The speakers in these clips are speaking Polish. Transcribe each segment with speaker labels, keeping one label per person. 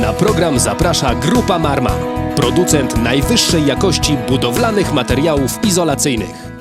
Speaker 1: Na program zaprasza Grupa Marma, producent najwyższej jakości budowlanych materiałów izolacyjnych.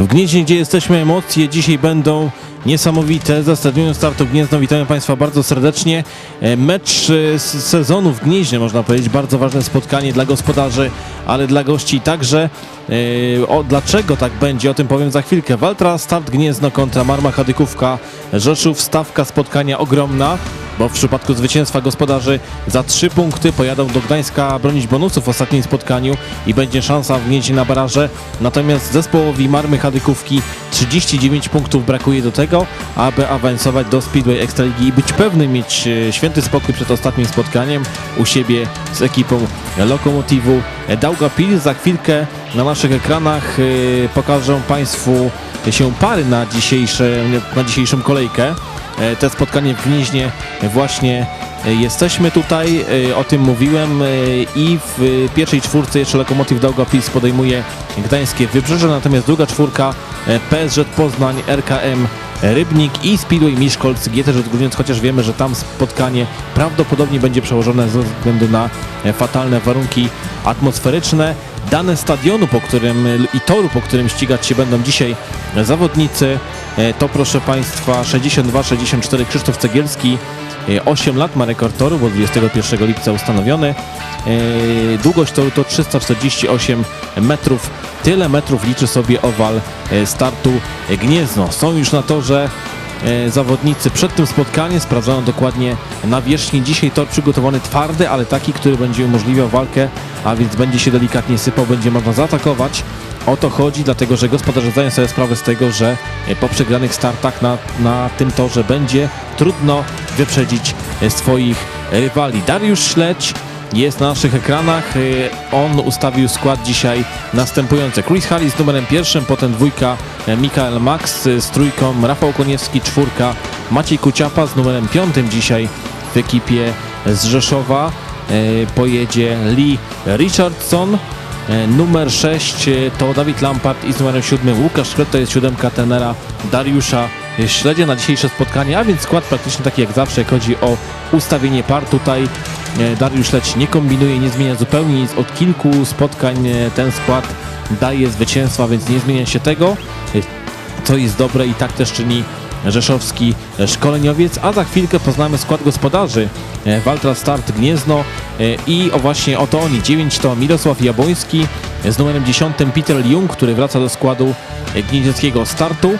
Speaker 2: W Gnieźnie, gdzie jesteśmy, emocje dzisiaj będą niesamowite. Za stadionem startu Gniezno witamy Państwa bardzo serdecznie. E, Mecz e, sezonu w Gnieźnie, można powiedzieć, bardzo ważne spotkanie dla gospodarzy, ale dla gości także. E, O, dlaczego tak będzie, o tym powiem za chwilkę. Waltra, start Gniezno kontra Marma Chadykówka. Rzeszów, stawka spotkania ogromna bo w przypadku zwycięstwa gospodarzy za trzy punkty pojadą do Gdańska bronić bonusów w ostatnim spotkaniu i będzie szansa w Gnieźnie na baraże. Natomiast zespołowi Marmy Chadykówki 39 punktów brakuje do tego, aby awansować do Speedway Ekstraligi i być pewnym mieć e, święty spokój przed ostatnim spotkaniem u siebie z ekipą Lokomotivu Daugavpil. Za chwilkę na naszych ekranach e, pokażę Państwu się pary na, dzisiejsze, na dzisiejszą kolejkę. E, te spotkanie w Gnieźnie właśnie e, jesteśmy tutaj, e, o tym mówiłem i w pierwszej czwórce jeszcze Lokomotiv Daugavpils podejmuje Gdańskie Wybrzeże, natomiast druga czwórka PSG Poznań, RKM Rybnik i Speedway Miszkolc GTZ Górniec, chociaż wiemy, że tam spotkanie prawdopodobnie będzie przełożone ze względu na e, fatalne warunki atmosferyczne. Dane stadionu, po którym i toru, po którym ścigać się będą dzisiaj zawodnicy, e, to proszę Państwa 62-64 Krzysztof Cegielski, e, 8 lat ma rekord toru, bo 21 lipca ustanowiony. E, Długość toru to 348 metrów. Tyle metrów liczy sobie owal e, startu Gniezno. Są już na torze e, zawodnicy przed tym spotkaniem, sprawdzają dokładnie nawierzchnię. Dzisiaj tor przygotowany twardy, ale taki, który będzie umożliwiał walkę, a więc będzie się delikatnie sypał, będzie można zaatakować. O to chodzi, dlatego że gospodarze zdają sobie sprawę z tego, że e, po przegranych startach na, na tym torze będzie trudno wyprzedzić swoich rywali. Dariusz Śledź jest na naszych ekranach. Y, On ustawił skład dzisiaj następujący. Chris Harris z numerem pierwszym, potem dwójka e, Mikael Max y, z trójką, Rafał Koniewski czwórka, Maciej Kuciapa z numerem piątym dzisiaj w ekipie z Rzeszowa. Y, Pojedzie Lee Richardson. Numer 6 to Dawid Lampard i z numerem 7 Łukasz Szkret, to jest siódemka tenera Dariusza Śledzie na dzisiejsze spotkanie, a więc skład praktycznie taki jak zawsze, jak chodzi o ustawienie par. Tutaj Dariusz Śledź nie kombinuje, nie zmienia zupełnie nic. Od kilku spotkań e, ten skład daje zwycięstwa, więc nie zmienia się tego, e, co jest dobre i tak też czyni rzeszowski szkoleniowiec, a za chwilkę poznamy skład gospodarzy. E, Waltra Start Gniezno. E, i o właśnie oto oni, 9 to Mirosław Jabłoński z numerem 10 Peter Jung, który wraca do składu e, gnieźnieckiego startu.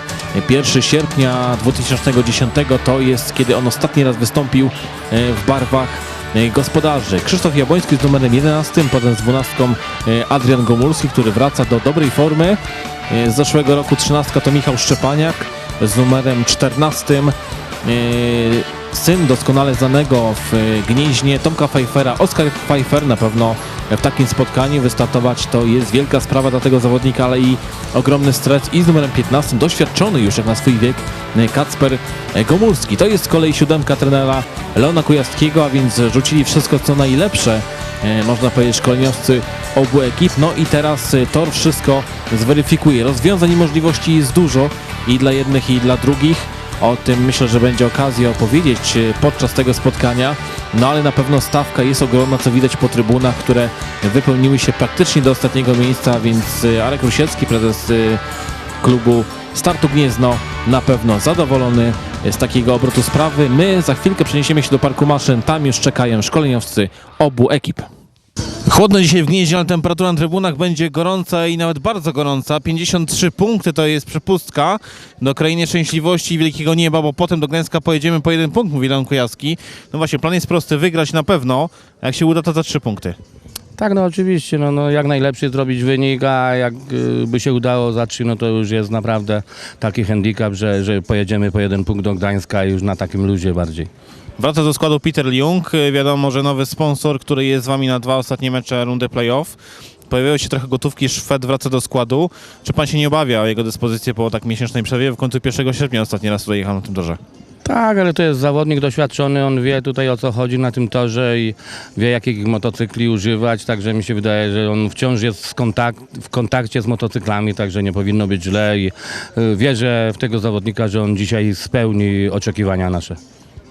Speaker 2: E, 1 sierpnia 2010 to jest kiedy on ostatni raz wystąpił e, w barwach e, gospodarzy. Krzysztof Jabłoński z numerem 11, potem z 12 e, Adrian Gomulski, który wraca do dobrej formy. E, Z zeszłego roku 13 to Michał Szczepaniak z numerem 14. e, Syn doskonale znanego w Gnieźnie Tomka Pfeiffera, Oskar Pfeiffer na pewno w takim spotkaniu wystartować to jest wielka sprawa dla tego zawodnika, ale i ogromny stres i z numerem 15 doświadczony już jak na swój wiek Kacper Gomulski. To jest z kolei siódemka trenera Leona Kujawskiego, a więc rzucili wszystko co najlepsze e, można powiedzieć szkoleniowcy obu ekip. No i teraz e, tor wszystko zweryfikuje. Rozwiązań i możliwości jest dużo i dla jednych i dla drugich. O tym myślę, że będzie okazja opowiedzieć e, podczas tego spotkania. No ale na pewno stawka jest ogromna, co widać po trybunach, które wypełniły się praktycznie do ostatniego miejsca, więc e, Arek Rusiecki, prezes e, klubu Startu Gniezno na pewno zadowolony z takiego obrotu sprawy. My za chwilkę przeniesiemy się do parku maszyn, tam już czekają szkoleniowcy obu ekip. Chłodno dzisiaj w Gnieźnie, ale temperatura na trybunach będzie gorąca i nawet bardzo gorąca. 53 punkty to jest przepustka do Krainy Szczęśliwości i Wielkiego Nieba, bo potem do Gdańska pojedziemy po jeden punkt, mówi Leon Kujawski. No właśnie, plan jest prosty, wygrać na pewno, a jak się uda, to za 3 punkty.
Speaker 3: Tak, no oczywiście, no, no jak najlepszy zrobić wynik, a jak y, się udało za trzy, no to już jest naprawdę taki handicap, że, że pojedziemy po jeden punkt do Gdańska już na takim luzie bardziej.
Speaker 2: Wraca do składu Peter Ljung. Wiadomo, że nowy sponsor, który jest z wami na dwa ostatnie mecze rundy playoff. Pojawiają się trochę gotówki, Szwed wraca do składu. Czy pan się nie obawia o jego dyspozycję po tak miesięcznej przerwie? W końcu 1 sierpnia ostatni raz tutaj jechał na tym torze.
Speaker 3: Tak, ale to jest zawodnik doświadczony, on wie tutaj o co chodzi na tym torze i wie jakich motocykli używać, także mi się wydaje, że on wciąż jest w kontakcie z motocyklami, także nie powinno być źle i y, wierzę w tego zawodnika, że on dzisiaj spełni oczekiwania nasze.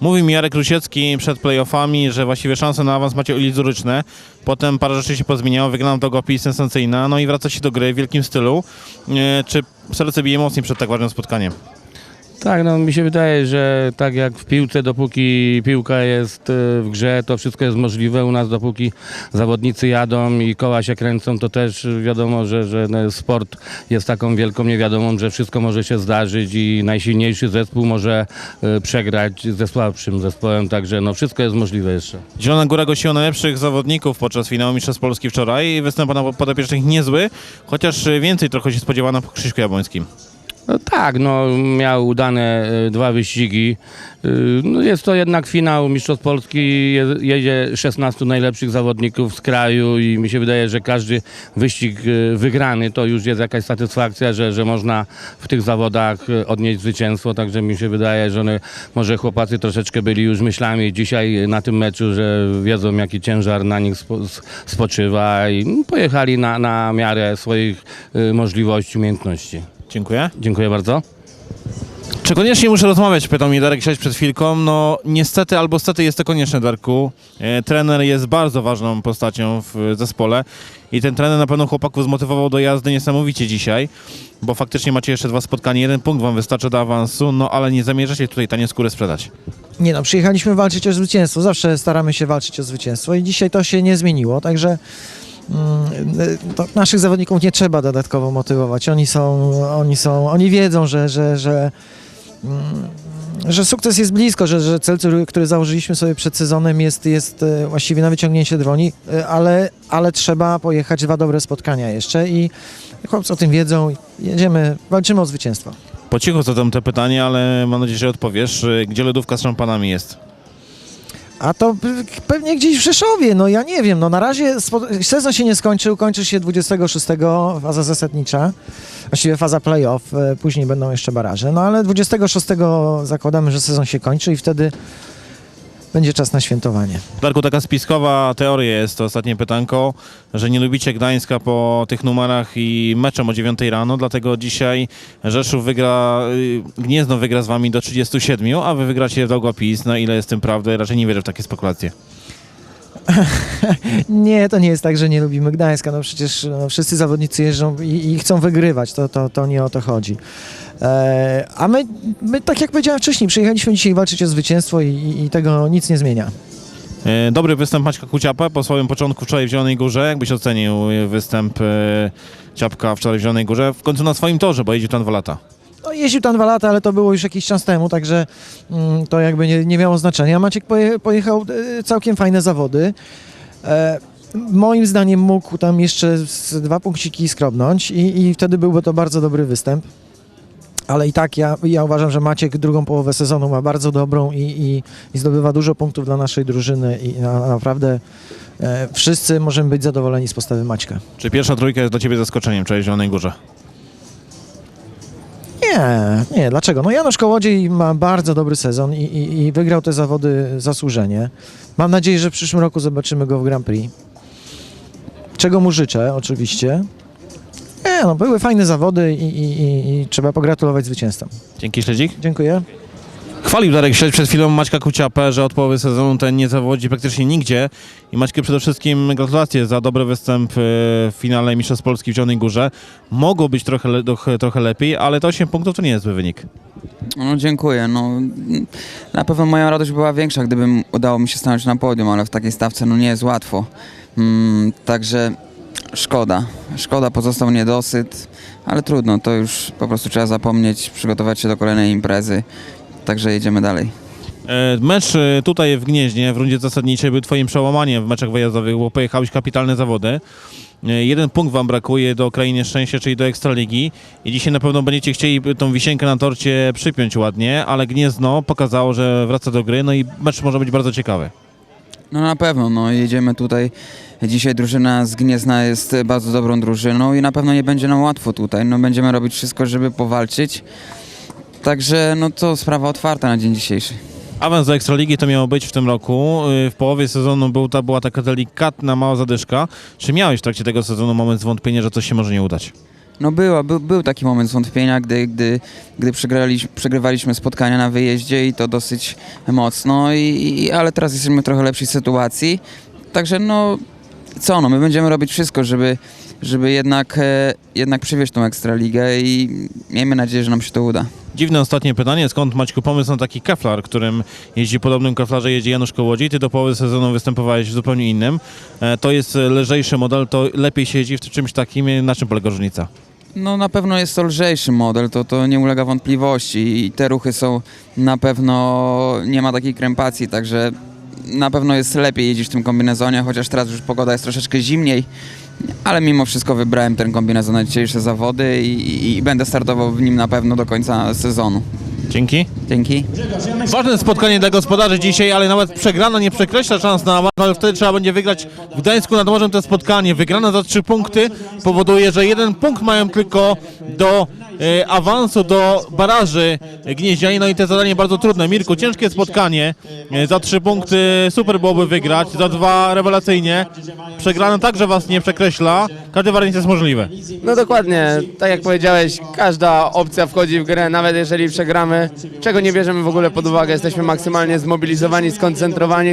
Speaker 2: Mówi mi Jarek Rusiecki przed playoffami, że właściwie szanse na awans macie iluzoryczne. Potem parę rzeczy się pozmieniało, wygrana długopis sensacyjna, no i wraca się do gry w wielkim stylu. E, Czy serce bije mocniej przed tak ważnym spotkaniem?
Speaker 3: Tak, no mi się wydaje, że tak jak w piłce, dopóki piłka jest y, w grze, to wszystko jest możliwe. U nas dopóki zawodnicy jadą i koła się kręcą, to też wiadomo, że, że no, sport jest taką wielką niewiadomą, że wszystko może się zdarzyć i najsilniejszy zespół może y, przegrać ze słabszym zespołem, także no wszystko jest możliwe jeszcze.
Speaker 2: Zielona Góra gościła najlepszych zawodników podczas finału Mistrzostw Polski wczoraj. Występ na podopiecznych niezły, chociaż więcej trochę się spodziewano po Krzyśku Jabłońskim.
Speaker 3: No tak, no miał udane y, dwa wyścigi. Y, No jest to jednak finał Mistrzostw Polski, je- jedzie 16 najlepszych zawodników z kraju i mi się wydaje, że każdy wyścig y, wygrany to już jest jakaś satysfakcja, że, że można w tych zawodach odnieść zwycięstwo, także mi się wydaje, że one, może chłopacy troszeczkę byli już myślami dzisiaj na tym meczu, że wiedzą jaki ciężar na nich spoczywa i no, pojechali na, na miarę swoich możliwości, umiejętności.
Speaker 2: Dziękuję.
Speaker 3: Dziękuję bardzo.
Speaker 2: Czy koniecznie muszę rozmawiać? Pytał mnie Darek Siać przed chwilką. No niestety albo stety jest to konieczne, Darku. E, trener jest bardzo ważną postacią w zespole i ten trener na pewno chłopaków zmotywował do jazdy niesamowicie dzisiaj, bo faktycznie macie jeszcze dwa spotkania. Jeden punkt wam wystarczy do awansu, no ale nie zamierzacie tutaj tanie skóry sprzedać.
Speaker 4: Nie no, przyjechaliśmy walczyć o zwycięstwo. Zawsze staramy się walczyć o zwycięstwo i dzisiaj to się nie zmieniło, także naszych zawodników nie trzeba dodatkowo motywować. Oni są, oni są, oni wiedzą, że, że, że, mm, że sukces jest blisko, że, że cel, który- założyliśmy sobie przed sezonem jest, jest y, właściwie na wyciągnięcie droni, y, ale, ale trzeba pojechać dwa dobre spotkania jeszcze i chłopcy o tym wiedzą. Jedziemy, walczymy o zwycięstwo.
Speaker 2: Po cichu zadam te pytanie, ale mam nadzieję, że odpowiesz. E, Gdzie lodówka z szampanami jest?
Speaker 4: A to pewnie gdzieś w Rzeszowie, no ja nie wiem, no na razie sezon się nie skończył, kończy się 26 faza zasadnicza, właściwie faza playoff, e, później będą jeszcze baraże, no ale 26 zakładamy, że sezon się kończy i wtedy będzie czas na świętowanie.
Speaker 2: Darku, taka spiskowa teoria jest to ostatnie pytanko, że nie lubicie Gdańska po tych numerach i meczem o 9 rano, dlatego dzisiaj Rzeszów wygra, y, Gniezno wygra z wami do 37, a wy wygracie Długopis. Na ile jest tym prawdy? Raczej nie wierzę w takie spekulacje.
Speaker 4: Nie, to nie jest tak, że nie lubimy Gdańska, no przecież no, wszyscy zawodnicy jeżdżą i, i chcą wygrywać, to, to, to nie o to chodzi. E, a my, my, tak jak powiedziałem wcześniej, przyjechaliśmy dzisiaj walczyć o zwycięstwo i, i, tego nic nie zmienia.
Speaker 2: E, Dobry występ Maćka Kuciapa po swoim początku wczoraj w Zielonej Górze. Jakbyś ocenił y, występ e, Ciapka wczoraj w Zielonej Górze? W końcu na swoim torze, bo jeździł tam dwa lata.
Speaker 4: No, jeździł tam dwa lata, ale to było już jakiś czas temu, także mm, to jakby nie, nie miało znaczenia. Maciek poje, pojechał e, całkiem fajne zawody. E, moim zdaniem mógł tam jeszcze dwa punkciki skrobnąć i, i wtedy byłby to bardzo dobry występ. Ale i tak ja, ja uważam, że Maciek drugą połowę sezonu ma bardzo dobrą i, i, i zdobywa dużo punktów dla naszej drużyny i na, naprawdę e, wszyscy możemy być zadowoleni z postawy Maćka.
Speaker 2: Czy pierwsza trójka jest dla ciebie zaskoczeniem w Zielonej Górze?
Speaker 4: Nie, nie, dlaczego? No Janusz Kołodziej ma bardzo dobry sezon i, i, i wygrał te zawody zasłużenie. Mam nadzieję, że w przyszłym roku zobaczymy go w Grand Prix. Czego mu życzę, oczywiście. Nie, no były fajne zawody i, i, i, i trzeba pogratulować zwycięzcom.
Speaker 2: Dzięki, Śledzik.
Speaker 4: Dziękuję.
Speaker 5: Chwalił Darek Śledź przed chwilą Maćka Kuciapę, że od połowy sezonu ten nie zawodzi praktycznie nigdzie. I Maćku przede wszystkim gratulacje za dobry występ e, w finale Mistrzostw Polski w Zielonej Górze. Mogło być trochę, le, trochę- trochę lepiej, ale to 8 punktów to nie jest zły wynik.
Speaker 6: No dziękuję. No, na pewno moja radość była większa, gdybym udało mi się stanąć na podium, ale w takiej stawce no nie jest łatwo. Mm, także szkoda. Szkoda, pozostał niedosyt, ale trudno, to już po prostu trzeba zapomnieć, przygotować się do kolejnej imprezy. Także jedziemy dalej.
Speaker 5: E, Mecz e, tutaj w Gnieźnie w rundzie zasadniczej był twoim przełamaniem w meczach wyjazdowych, bo pojechałeś kapitalne zawody. E, Jeden punkt wam brakuje do Krainy Szczęścia, czyli do Ekstraligi i dzisiaj na pewno będziecie chcieli tą wisienkę na torcie przypiąć ładnie, ale Gniezno pokazało, że wraca do gry, no i mecz może być bardzo ciekawy.
Speaker 6: No na pewno, no jedziemy tutaj. Dzisiaj drużyna z Gniezna jest bardzo dobrą drużyną i na pewno nie będzie nam łatwo tutaj. No będziemy robić wszystko, żeby powalczyć. Także no to sprawa otwarta na dzień dzisiejszy.
Speaker 5: Awans do Ekstraligi to miało być w tym roku. Y, W połowie sezonu był, ta, była taka delikatna, mała zadyszka. Czy miałeś w trakcie tego sezonu moment zwątpienia, że coś się może nie udać?
Speaker 6: No była, był, był taki moment zwątpienia, gdy, gdy, gdy przegrywaliśmy spotkania na wyjeździe i to dosyć mocno, i, i, ale teraz jesteśmy w trochę lepszej sytuacji. Także no co, no my będziemy robić wszystko, żeby, żeby jednak, e, jednak przywieźć tą Ekstraligę i miejmy nadzieję, że nam się to uda.
Speaker 5: Dziwne ostatnie pytanie, skąd Maćku pomysł na taki keflar, którym jeździ podobnym keflarze jeździ Janusz Kołodziej, ty do połowy sezonu występowałeś w zupełnie innym. E, To jest lżejszy model, to lepiej się jeździ w czymś takim, na czym polega różnica?
Speaker 6: No na pewno jest to lżejszy model, to, to nie ulega wątpliwości i te ruchy są na pewno, nie ma takiej krępacji, także na pewno jest lepiej jeździć w tym kombinezonie, chociaż teraz już pogoda jest troszeczkę zimniej, ale mimo wszystko wybrałem ten kombinezon na dzisiejsze zawody i, i, i będę startował w nim na pewno do końca sezonu.
Speaker 5: Dzięki.
Speaker 6: Dzięki.
Speaker 5: Ważne spotkanie dla gospodarzy dzisiaj, ale nawet przegrana nie przekreśla szans na awans, ale wtedy trzeba będzie wygrać w Gdańsku nad Morzem to spotkanie. Wygrana za trzy punkty powoduje, że jeden punkt mają tylko do e, awansu do baraży Gnieździanie, no i to zadanie bardzo trudne. Mirku, ciężkie spotkanie, e, za trzy punkty super byłoby wygrać, za dwa rewelacyjnie. Przegrana także was nie przekreśla, każdy wariant jest możliwy.
Speaker 7: No dokładnie, tak jak powiedziałeś, każda opcja wchodzi w grę, nawet jeżeli przegramy, czego nie bierzemy w ogóle pod uwagę. Jesteśmy maksymalnie zmobilizowani, skoncentrowani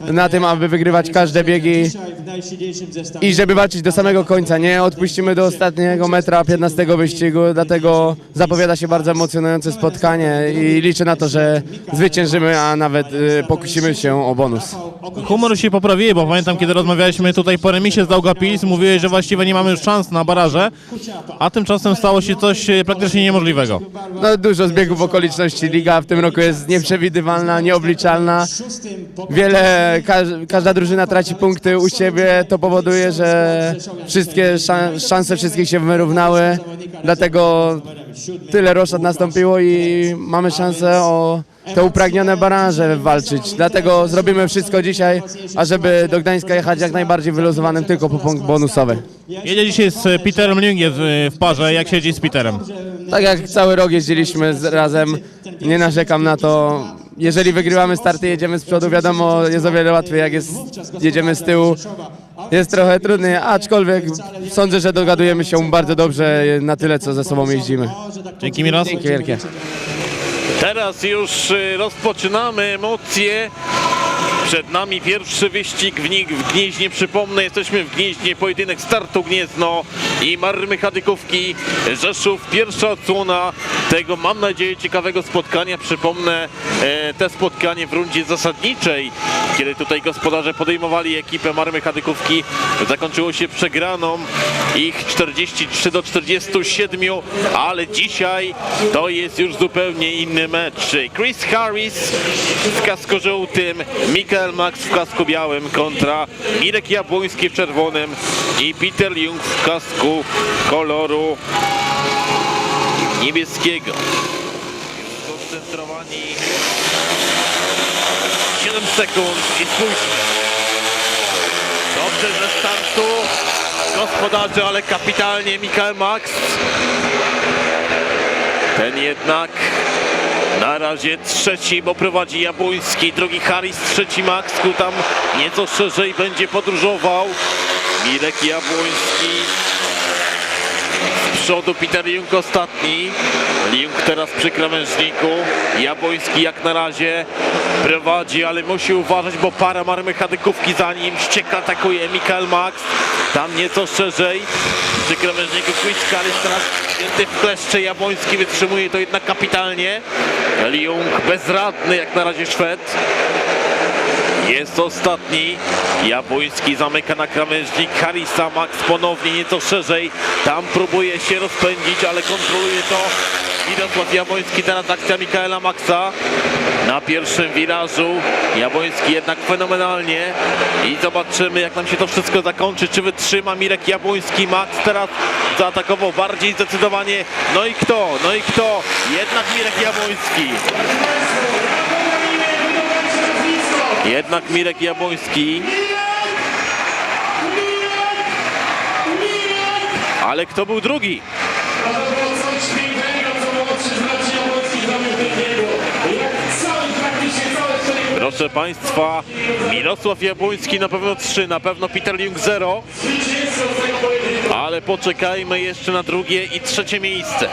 Speaker 7: na tym, aby wygrywać każde biegi i żeby walczyć do samego końca. Nie odpuścimy do ostatniego metra 15 wyścigu, dlatego zapowiada się bardzo emocjonujące spotkanie i liczę na to, że zwyciężymy, a nawet y, pokusimy się o bonus.
Speaker 5: Humor się poprawiły, bo pamiętam, kiedy rozmawialiśmy tutaj po remisie z Daugavpils, mówiłeś, że właściwie nie mamy już szans na baraże, a tymczasem stało się coś e, praktycznie niemożliwego.
Speaker 7: No dużo zbiegów okoliczności. Liga w tym roku jest nieprzewidywalna, nieobliczalna. Wiele, każ, każda drużyna traci punkty u siebie. To powoduje, że wszystkie szan, szanse wszystkich się wyrównały. Dlatego tyle roszad nastąpiło i mamy szansę o te upragnione baraże walczyć. Dlatego zrobimy wszystko dzisiaj, ażeby do Gdańska jechać jak najbardziej wyluzowanym tylko po punkt bonusowy.
Speaker 5: Jedzie dzisiaj z Peterem Ljungiem w, w parze, jak siedzi z Peterem?
Speaker 7: Tak jak cały rok jeździliśmy z, razem, nie narzekam na to. Jeżeli wygrywamy starty, jedziemy z przodu, wiadomo, jest o wiele łatwiej, jak jest, jedziemy z tyłu. Jest trochę trudniej, aczkolwiek sądzę, że dogadujemy się bardzo dobrze na tyle, co ze sobą jeździmy.
Speaker 5: Dzięki Miros.
Speaker 7: Dzięki wielkie.
Speaker 2: Teraz już y, rozpoczynamy emocje. Przed nami pierwszy wyścig w, w Gnieźnie. Przypomnę, jesteśmy w Gnieźnie. Pojedynek startu Gniezno i Marmy Chadykówki Rzeszów. Pierwsza odsłona tego, mam nadzieję, ciekawego spotkania. Przypomnę e, te spotkanie w rundzie zasadniczej, kiedy tutaj gospodarze podejmowali ekipę Marmy Chadykówki. Zakończyło się przegraną ich 43 do 47, ale dzisiaj to jest już zupełnie inny mecz. Chris Harris w kasku żółtym, Michael Max w kasku białym kontra Mirek Jabłoński w czerwonym i Peter Jung w kasku koloru niebieskiego. Skoncentrowani 7 sekund i spójrzmy. Dobrze ze startu gospodarze, ale kapitalnie Michael Max. Ten jednak na razie trzeci, bo prowadzi Jabłoński, drugi Harris, trzeci Max, tu tam nieco szerzej będzie podróżował. Mirek Jabłoński z przodu, Peter Jung ostatni. Liung teraz przy krawężniku. Jabłoński jak na razie prowadzi, ale musi uważać, bo para marmechadykówki za nim. Ściek atakuje Mikael Max. Tam nieco szerzej. Przy krawężniku Quiskalis teraz wzięty w kleszcze. Jabłoński wytrzymuje to jednak kapitalnie. Liung bezradny jak na razie Szwed. Jest ostatni. Jabłoński zamyka na krawężnik. Harisa Max ponownie nieco szerzej. Tam próbuje się rozpędzić, ale kontroluje to Mirosław Jabłoński. Teraz akcja Mikaela Maxa na pierwszym wirażu. Jabłoński jednak fenomenalnie. I zobaczymy jak nam się to wszystko zakończy. Czy wytrzyma Mirek Jabłoński. Max teraz zaatakował bardziej zdecydowanie. No i kto? No i kto? Jednak Mirek Jabłoński. Jednak Mirek Jabłoński. Ale kto był drugi? Proszę Państwa, Mirosław Jabłoński na pewno 3, na pewno Peter Jung 0. Ale poczekajmy jeszcze na drugie i trzecie miejsce.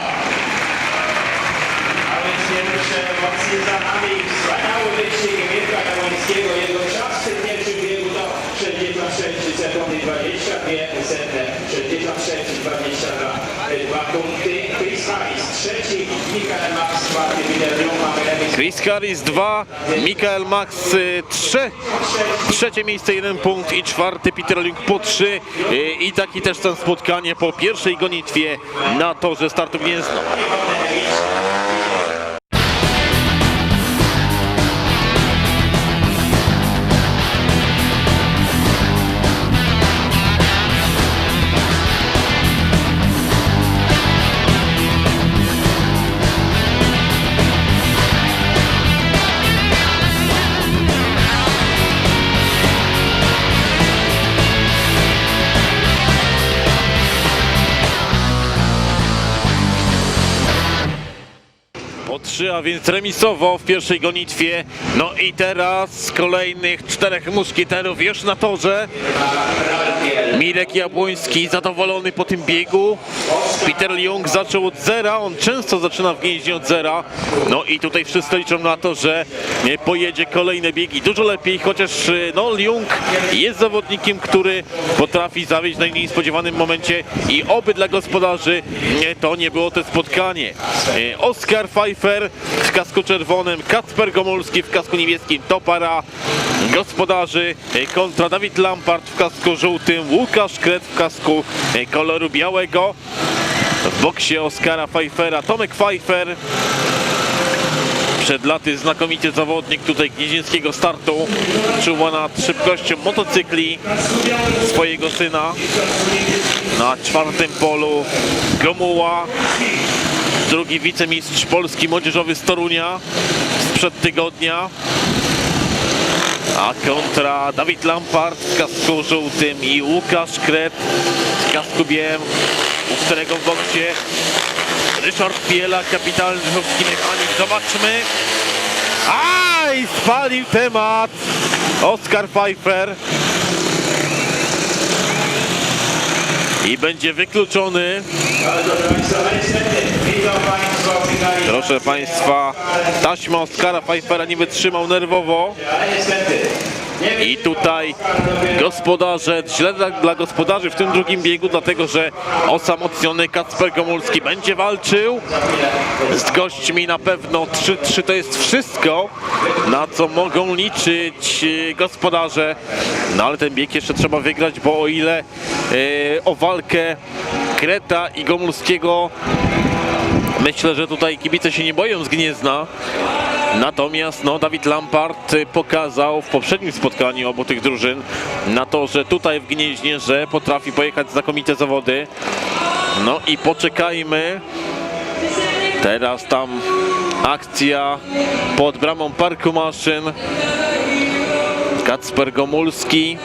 Speaker 8: Wspaniały wyścig Mirka Jałońskiego. Jego czas w tym pierwszym biegu to 66 sekundy 22 setne. 66 22 dwa punkty. Chris Harris trzeci, Mikael Max czwarty, Peter Jung, mamy remis.
Speaker 2: Chris Harris 2, Mikael Max 3, trzecie miejsce 1 punkt i czwarty Peter Link po 3 i taki też ten spotkanie po pierwszej gonitwie na torze startu Gniezno. Więc remisowo w pierwszej gonitwie. No i teraz kolejnych czterech muszkieterów już na torze. Mirek Jabłoński zadowolony po tym biegu. Peter Jung zaczął od zera, on często zaczyna w gnieździe od zera. No i tutaj wszyscy liczą na to, że nie pojedzie kolejne biegi dużo lepiej, chociaż y, no Jung jest zawodnikiem, który potrafi zawieść w najmniej spodziewanym momencie i oby dla gospodarzy nie, to nie było to spotkanie. Oskar Pfeiffer w kasku czerwonym, Kacper Gomulski w kasku niebieskim, to para gospodarzy kontra Dawid Lampart w kasku żółtym, Łukasz Kret w kasku koloru białego. W boksie Oskara Pfeiffera Tomek Pfeiffer przed laty znakomity zawodnik tutaj gnieźnieńskiego startu. Czuwa nad szybkością motocykli swojego syna. Na czwartym polu Gomuła, drugi wicemistrz Polski młodzieżowy z Torunia sprzed tygodnia. A kontra Dawid Lampart w kasku żółtym i Łukasz Kret w kasku białym, którego w boksie Ryszard Piela, kapitalny żółtki mechanik. Zobaczmy. Aj, spalił temat. Oskar Pfeiffer. I będzie wykluczony. Proszę Państwa, taśma Oskara Pfeiffera nie wytrzymał nerwowo. I tutaj gospodarze, źle dla, dla gospodarzy w tym drugim biegu, dlatego że osamotniony Kacper Gomulski będzie walczył z gośćmi na pewno 3-3 to jest wszystko, na co mogą liczyć e, gospodarze. No ale ten bieg jeszcze trzeba wygrać, bo o ile e, o walkę Kreta i Gomulskiego myślę, że tutaj kibice się nie boją z Gniezna. Natomiast no, Dawid Lampart y, pokazał w poprzednim spotkaniu obu tych drużyn na to, że tutaj w Gnieźnie, że potrafi pojechać znakomite zawody. No i poczekajmy. Teraz tam akcja pod bramą Parku Maszyn. Kacper Gomulski.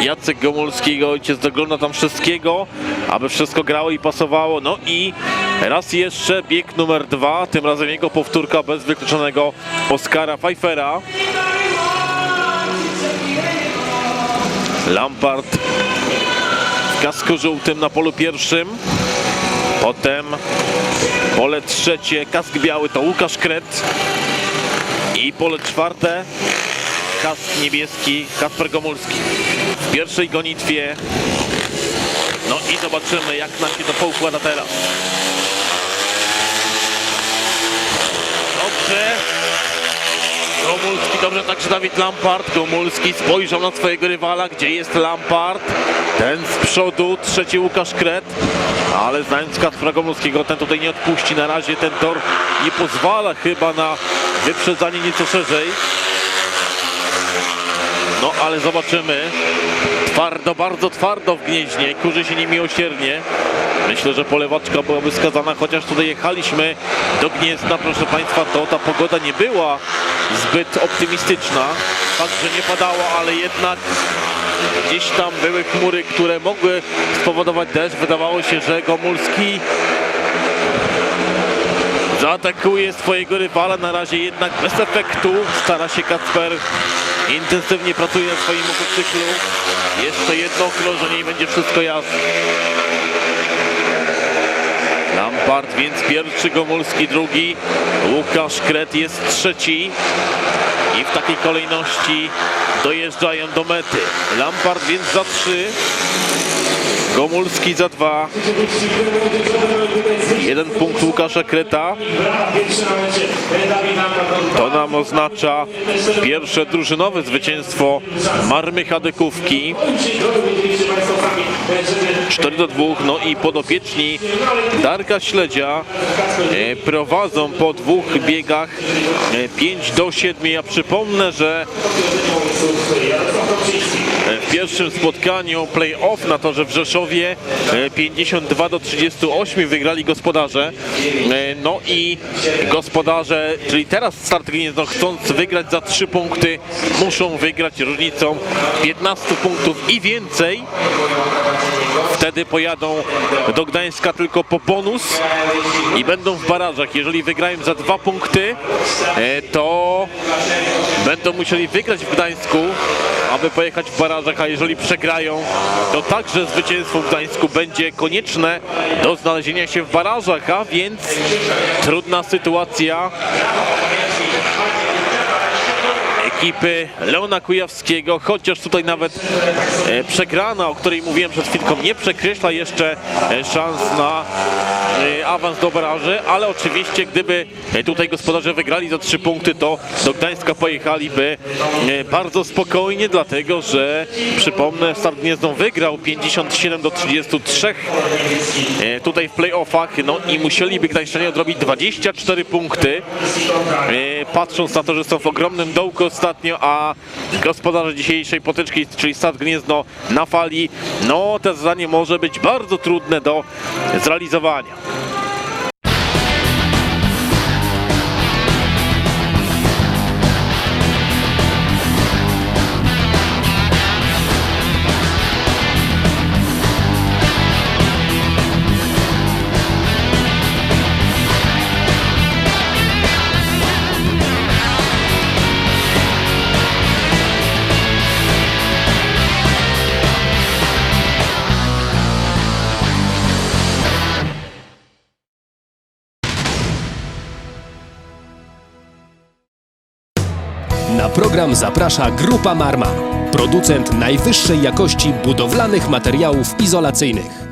Speaker 2: Jacek Gomulski, ojciec dogląda tam wszystkiego, aby wszystko grało i pasowało. No i raz jeszcze bieg numer dwa, tym razem jego powtórka bez wykluczonego Oskara Pfeiffera. Lampard w kasku żółtym na polu pierwszym. Potem Pole trzecie, kask biały to Łukasz Kret. I pole czwarte, kask niebieski, Kasper Gomulski. W pierwszej gonitwie. No i zobaczymy, jak nam się to poukłada teraz. Gomulski, dobrze także Dawid Lampard. Gomulski spojrzał na swojego rywala, gdzie jest Lampard. Ten z przodu, trzeci Łukasz Kret. Ale znając Kacpra Gomulskiego, ten tutaj nie odpuści. Na razie ten tor nie pozwala chyba na wyprzedzanie nieco szerzej. No ale zobaczymy. Twardo, bardzo twardo w Gnieźnie. Kurzy się niemiłosiernie. Myślę, że polewaczka byłaby skazana, chociaż tutaj jechaliśmy do Gniezna, proszę Państwa, to ta pogoda nie była zbyt optymistyczna. Fakt, że nie padało, ale jednak gdzieś tam były chmury, które mogły spowodować deszcz. Wydawało się, że Gomulski zaatakuje swojego rywala, na razie jednak bez efektu. Stara się Kacper, intensywnie pracuje na swoim motocyklu. Jeszcze jedno okrążenie i będzie wszystko jasne. Lampard więc pierwszy, Gomulski drugi, Łukasz Kret jest trzeci i w takiej kolejności dojeżdżają do mety. Lampard więc za trzy, Gomulski za dwa, jeden punkt Łukasza Kreta. To nam oznacza pierwsze drużynowe zwycięstwo Marmy Hadykówki. 4 do 2, no i podopieczni Darka Śledzia e, prowadzą po dwóch biegach e, 5 do 7. Ja przypomnę, że e, w pierwszym spotkaniu play-off na torze w Rzeszowie e, 52 do 38 wygrali gospodarze. E, No i gospodarze, czyli teraz Start Gniezno chcąc wygrać za 3 punkty, muszą wygrać różnicą 15 punktów i więcej. Wtedy pojadą do Gdańska tylko po bonus i będą w barażach. Jeżeli wygrają za dwa punkty, e, to będą musieli wygrać w Gdańsku, aby pojechać w barażach, a jeżeli przegrają, to także zwycięstwo w Gdańsku będzie konieczne do znalezienia się w barażach, a więc trudna sytuacja ekipy Leona Kujawskiego, chociaż tutaj nawet e, przegrana, o której mówiłem przed chwilką, nie przekreśla jeszcze e, szans na e, awans do baraży, ale oczywiście gdyby tutaj gospodarze wygrali za trzy punkty, to do Gdańska pojechaliby bardzo spokojnie, dlatego że przypomnę, Start Gniezno wygrał 57 do 33 e, tutaj w playoffach, no i musieliby Gdańszczanie odrobić 24 punkty, patrząc na to, że są w ogromnym dołku a gospodarze dzisiejszej potyczki, czyli Start Gniezno na fali, no to zadanie może być bardzo trudne do zrealizowania.
Speaker 1: Program zaprasza Grupa Marma, producent najwyższej jakości budowlanych materiałów izolacyjnych.